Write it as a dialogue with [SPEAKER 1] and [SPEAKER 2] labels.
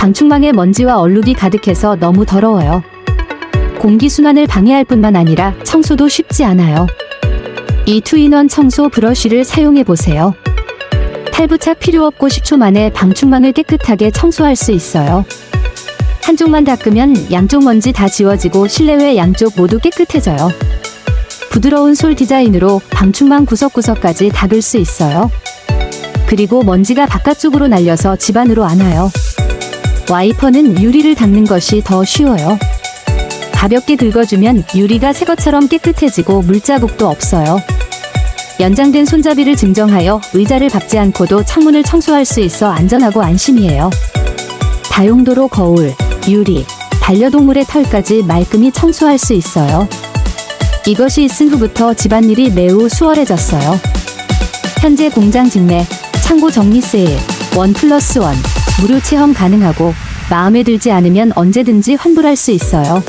[SPEAKER 1] 방충망에 먼지와 얼룩이 가득해서 너무 더러워요. 공기순환을 방해할 뿐만 아니라 청소도 쉽지 않아요. 이 투인원 청소 브러쉬를 사용해 보세요. 탈부착 필요 없고 10초 만에 방충망을 깨끗하게 청소할 수 있어요. 한쪽만 닦으면 양쪽 먼지 다 지워지고 실내외 양쪽 모두 깨끗해져요. 부드러운 솔 디자인으로 방충망 구석구석까지 닦을 수 있어요. 그리고 먼지가 바깥쪽으로 날려서 집안으로 안 와요. 와이퍼는 유리를 닦는 것이 더 쉬워요. 가볍게 긁어주면 유리가 새 것처럼 깨끗해지고 물자국도 없어요. 연장된 손잡이를 증정하여 의자를 밟지 않고도 창문을 청소할 수 있어 안전하고 안심이에요. 다용도로 거울, 유리, 반려동물의 털까지 말끔히 청소할 수 있어요. 이것이 있은 후부터 집안일이 매우 수월해졌어요. 현재 공장 직내 창고 정리 세일 원 플러스 원 무료 체험 가능하고 마음에 들지 않으면 언제든지 환불할 수 있어요.